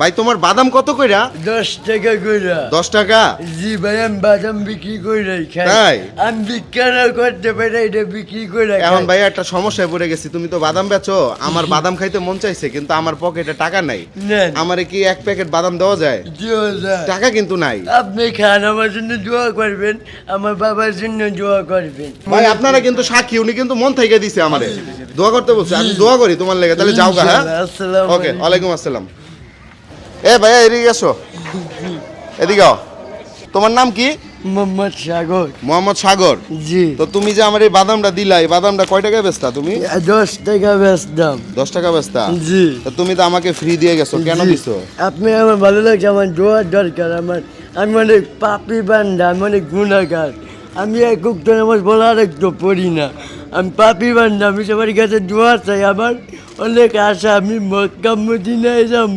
ভাই তোমার বাদাম কত কইরা? দশ টাকা কইরা। দশ টাকা? জি ভাই আমি বাদাম বিক্রি করে খাই। তাই? আমি বিজ্ঞান করতে পারি এটা বিক্রি করে এখন ভাই একটা সমস্যায় পড়ে গেছি। তুমি তো বাদাম বেচো আমার বাদাম খাইতে মন চাইছে কিন্তু আমার পকেটে টাকা নাই। আমারে কি এক প্যাকেট বাদাম দেওয়া যায়। টাকা কিন্তু নাই। আপনি খান আমার জন্য দোয়া করবেন আমার বাবার জন্য দোয়া করবেন। ভাই আপনারা কিন্তু সাক্ষী উনি কিন্তু মন থেকে দিছে আমারে। দোয়া করতে বলছে আমি দোয়া করি তোমার লেগে তাহলে যাও গা হ্যাঁ? ওকে আলাইকুম। ওয়ালাইকুম আসসালাম। এ ভাইয়া এদিকে আসো। এদিকে তোমার নাম কি? মোহাম্মদ সাগর। মোহাম্মদ সাগর। জি। তো তুমি যে আমার এই বাদামটা দিলা এই বাদামটা কয় টাকায় বেচতা তুমি? দশ টাকা বেচতাম। দশ টাকা বেচতা? জি। তো তুমি তো আমাকে ফ্রি দিয়ে গেছো কেন দিছো? আপনি আমার ভালো লাগছে আমার দোয়ার দরকার আমার আমি অনেক পাপি বান্ধা আমি অনেক গুণাগার। আমি এক নামাজ বলার একটু পড়ি না। আমি পাপি বান্ধা আমি সবার কাছে দোয়া চাই আমার অনেক আশা আমি মক্কা মদিনায় যাব।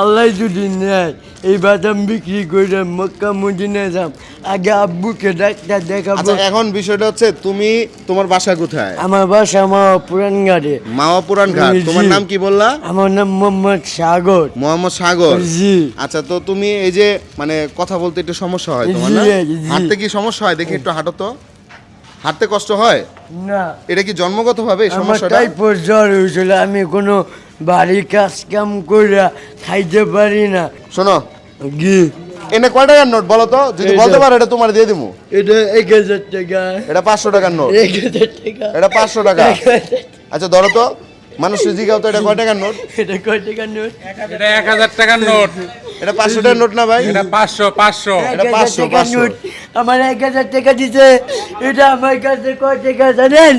আল্লাহ যদি নেয় এই বাদাম বিক্রি করে মক্কা মদিনায় যাম আগে আব্বুকে ডাক্তার দেখাবো। আচ্ছা এখন বিষয়টা হচ্ছে তুমি তোমার বাসা কোথায়? আমার বাসা আমার পুরান গাড়ে মাওয়া পুরান ঘাট জি। তোমার নাম কি বললা? আমার নাম মোহাম্মদ সাগর। মোহাম্মদ সাগর। জি। আচ্ছা তো তুমি এই যে মানে কথা বলতে একটু সমস্যা হয় তোমার না? জি, জি। হাঁটতে কি সমস্যা হয়? দেখি একটু হাঁটো তো। হাঁটতে কষ্ট হয়? না। এটা কি জন্মগতভাবে এই আমার সমস্যাটা? টাইপের জ্বর হয়েছিল আমি কোনো বাড়ি কাজ কাম করে খাইতে পারি না। শোনো গি এনে কয় টাকার নোট বলো তো? যদি বলতে পারো এটা তোমার দিয়ে দিবো এটা এক হাজার টাকা। এটা পাঁচশো টাকার নোট। এক হাজার টাকা। এটা পাঁচশো টাকা। আচ্ছা ধরো তো মানুষ জিজ্ঞাও তো এটা কয় টাকার নোট? এটা কয় টাকা নোট? এটা এক হাজার টাকার নোট। এটা পাঁচশো টাকার নোট না ভাই? এটা পাঁচশো পাঁচশো। এটা হাজার 500, টাকা 500 নোট। আমার এক হাজার টাকা দিছে। এটা আমার কাছে কয় টাকা জানেন?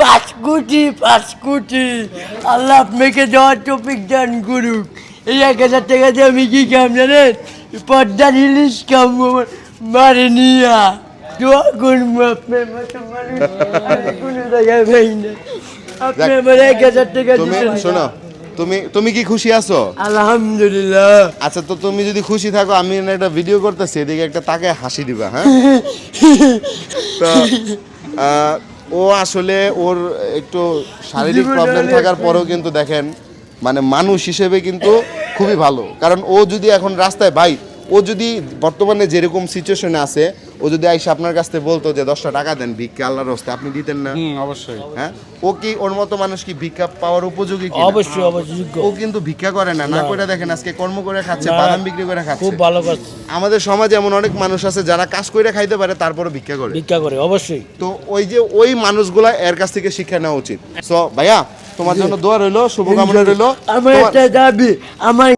পাঁচ কোটি পাঁচ কোটি। আল্লাহ আপনাকে দেওয়ার টপিক দান করুক। এই এক হাজার টাকা দিয়ে আমি কি কাম জানেন? পর্দার ইলিশ কাম মারে নিয়া। দোয়া করব আপনার মতো মানুষ কোনো জায়গায় পাই না। আপনি আমার এক হাজার টাকা দিচ্ছেন শোনো তুমি তুমি কি খুশি আছো? আলহামদুলিল্লাহ। আচ্ছা তো তুমি যদি খুশি থাকো আমি একটা ভিডিও করতেছি এদিকে একটা তাকে হাসি দিবা হ্যাঁ? তো ও আসলে ওর একটু শারীরিক প্রবলেম থাকার পরেও কিন্তু দেখেন মানে মানুষ হিসেবে কিন্তু খুবই ভালো। কারণ ও যদি এখন রাস্তায় ভাই ও যদি বর্তমানে যেরকম সিচুয়েশনে আছে ও যদি আইসা আপনার কাছ থেকে বলতো যে দশটা টাকা দেন ভিক্ষা আল্লাহর হস্তে আপনি দিতেন না? অবশ্যই। হ্যাঁ? ও কি ওর মতো মানুষ কি ভিক্ষা পাওয়ার উপযোগী কি অবশ্যই অবশ্যই ও কিন্তু ভিক্ষা করে না। না করে দেখেন আজকে কর্ম করে খাচ্ছে বাদাম বিক্রি করে খাচ্ছে। খুব ভালো কাজ। আমাদের সমাজে এমন অনেক মানুষ আছে যারা কাজ করে খাইতে পারে তারপরে ভিক্ষা করে। ভিক্ষা করে অবশ্যই। তো ওই যে ওই মানুষগুলা এর কাছ থেকে শিক্ষা নেওয়া উচিত। সো ভাইয়া তোমার জন্য দোয়া রইল শুভকামনা রইল। আমার একটা দাবি আমার